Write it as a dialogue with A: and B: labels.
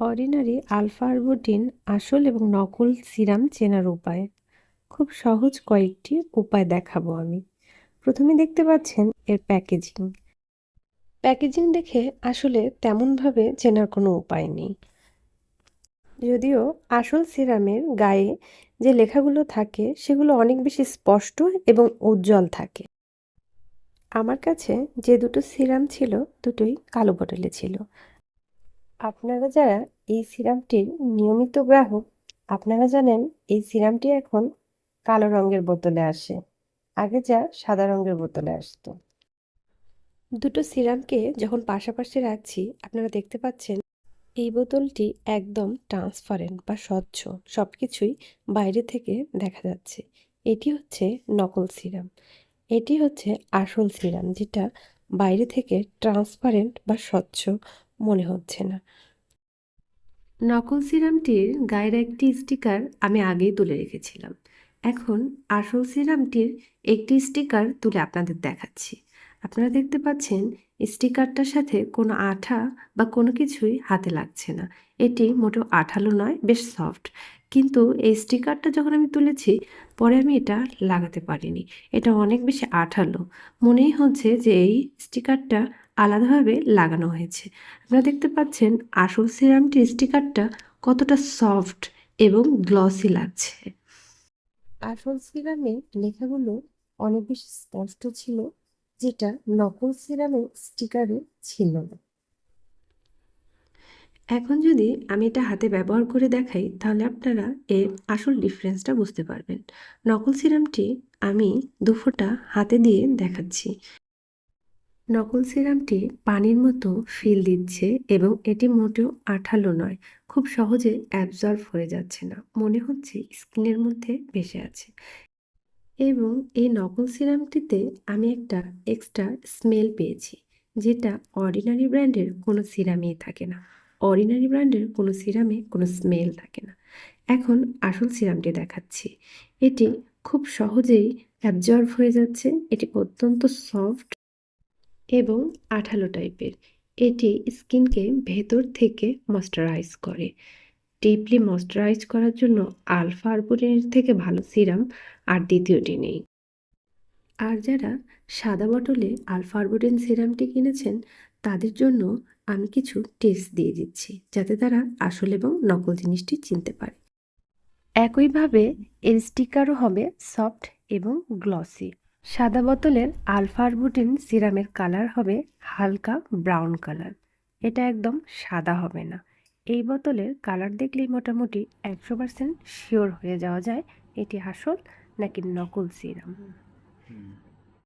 A: Ordinary alpha arbutin আসল এবং নকল সিরাম চেনার উপায়। খুব সহজ কয়েকটি উপায় দেখাবো আমি। প্রথমে দেখতে পাচ্ছেন এর প্যাকেজিং। প্যাকেজিং দেখে আসলে তেমনভাবে চেনার কোনো উপায় নেই। যদিও আসল সিরামের গায়ে যে লেখাগুলো থাকে, সেগুলো অনেক বেশি স্পষ্ট এবং উজ্জ্বল থাকে। আমার কাছে যে দুটো সিরাম ছিল, দুটোই কালো বটলে ছিল। আপনারা যারা এই সিরামটির নিয়মিত গ্রাহক, আপনারা জানেন এই সিরামটি এখন কালো রঙের বোতলে আসে। আগে যা সাদা রঙের বোতলে আসতো। দুটো সিরামকে যখন পাশাপাশি রাখছি, আপনারা দেখতে পাচ্ছেন এই বোতলটি একদম ট্রান্সপারেন্ট বা স্বচ্ছ সব কিছুই বাইরে থেকে দেখা যাচ্ছে। এটি হচ্ছে নকল সিরাম। এটি হচ্ছে আসল সিরাম, যেটা বাইরে থেকে ট্রান্সপারেন্ট বা স্বচ্ছ মনে হচ্ছে না। নকল সিরামটির গায়ের একটি স্টিকার আমি আগেই তুলে রেখেছিলাম। এখন আসল সিরামটির একটি স্টিকার তুলে আপনাদের দেখাচ্ছি। আপনারা দেখতে পাচ্ছেন, স্টিকারটার সাথে কোনো আঠা বা কোনো কিছুই হাতে লাগছে না। এটি মোটেও আঠালো নয়, বেশ সফট। কিন্তু এই স্টিকারটা যখন আমি তুলেছি, পরে আমি এটা লাগাতে পারিনি। এটা অনেক বেশি আঠালো। মনেই হচ্ছে যে এই স্টিকারটা আলাদাভাবে লাগানো হয়েছে। আপনারা দেখতে পাচ্ছেন আসল সিরামটির স্টিকারটা কতটা সফট এবং গ্লসি লাগছে। আসল সিরামে লেখাগুলো অনেক বেশি স্পষ্ট ছিল যেটা নকল সিরামের স্টিকারে ছিল না। এখন যদি আমি এটা হাতে ব্যবহার করে দেখাই তাহলে আপনারা এর আসল ডিফারেন্সটা বুঝতে পারবেন। নকল সিরামটি আমি দুফোঁটা হাতে দিয়ে দেখাচ্ছি। নকল সিরামটি পানির মতো ফিল দিচ্ছে এবং এটি মোটেও আঠালো নয়, খুব সহজে অ্যাবজর্ব হয়ে যাচ্ছে না, মনে হচ্ছে স্কিনের মধ্যে ভেসে আছে। এবং এই নকল সিরামটিতে আমি একটা এক্সট্রা স্মেল পেয়েছি, যেটা অর্ডিনারি ব্র্যান্ডের কোনো সিরামেই থাকে না। অর্ডিনারি ব্র্যান্ডের কোনো সিরামে কোনো স্মেল থাকে না। এখন আসল সিরামটি দেখাচ্ছি। এটি খুব সহজেই অ্যাবজর্ব হয়ে যাচ্ছে, এটি অত্যন্ত সফট এবং আঠালো টাইপের। এটি স্কিনকে ভেতর থেকে ময়শ্চারাইজ করে। ডিপলি ময়শ্চারাইজ করার জন্য আলফা আরবুটিনের থেকে ভালো সিরাম আর দ্বিতীয়টি নেই। আর যারা সাদা বটলে আলফা আরবুটিন সিরামটি কিনেছেন, তাদের জন্য আমি কিছু টিপস দিয়ে দিচ্ছি, যাতে তারা আসল এবং নকল জিনিসটি চিনতে পারে। একইভাবে এর স্টিকারও হবে সফট এবং গ্লসি সাদা বোতলের আলফারবুটিন সিরামের কালার হবে হালকা ব্রাউন কালার। এটা একদম সাদা হবে না। এই বোতলের কালার দেখলেই মোটামুটি একশো পার্সেন্ট শিওর হয়ে যাওয়া যায় এটি আসল নাকি নকল সিরাম।